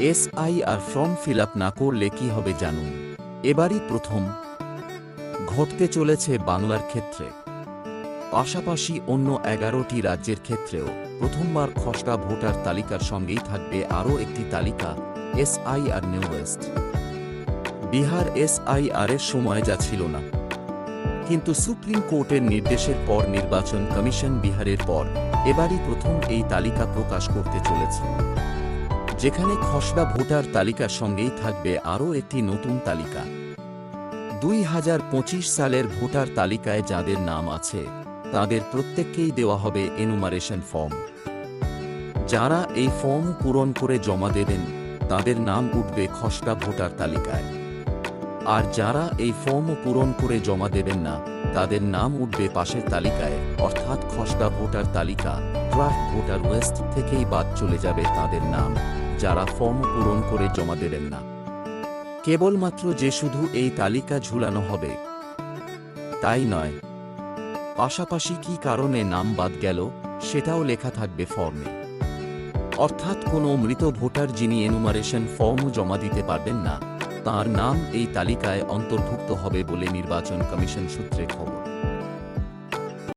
SIR form fill না করলে কি হবে জানুন। এবারই প্রথম। ঘটতে চলেছে বাংলার ক্ষেত্রে। পাশাপাশি অন্য এগারোটি রাজ্যের ক্ষেত্রেও প্রথমবার খসড়া ভোটার তালিকার সঙ্গেই থাকবে আরও একটি তালিকা SIR new west Bihar SIR এর সময় যা ছিল না। কিন্তু সুপ্রিম কোর্টের নির্দেশের পর নির্বাচন কমিশন বিহারের পর এবারই প্রথম এই তালিকা প্রকাশ করতে চলেছে। যেখানে খসড়া ভোটার তালিকার সঙ্গেই থাকবে আরও একটি নতুন তালিকা। দুই হাজার পঁচিশ সালের ভোটার তালিকায় যাদের নাম আছে, তাদের প্রত্যেককেই দেওয়া হবে এনুমারেশন ফর্ম যারা এই ফর্ম পূরণ করে জমা দেবেন, তাদের নাম উঠবে খসড়া ভোটার তালিকায়। আর যারা এই ফর্ম পূরণ করে জমা দেবেন না, তাদের নাম উঠবে পাশের তালিকায়, অর্থাৎ খসড়া ভোটার তালিকা ড্রাফট ভোটার ওয়েস্ট থেকেই বাদ চলে যাবে তাদের নাম। যারা ফর্ম পূরণ করে জমা দেবেন না। কেবলমাত্র যে শুধু এই তালিকা ঝুলানো হবে। তাই নয়। পাশাপাশি কি কারণে নাম বাদ গেল, সেটাও লেখা থাকবে ফর্মে। অর্থাৎ কোনো মৃত ভোটার যিনি এনুমারেশন ফর্ম জমা দিতে পারবেন না, তার নাম এই তালিকায় অন্তর্ভুক্ত হবে বলে নির্বাচন কমিশন সূত্রে খবর।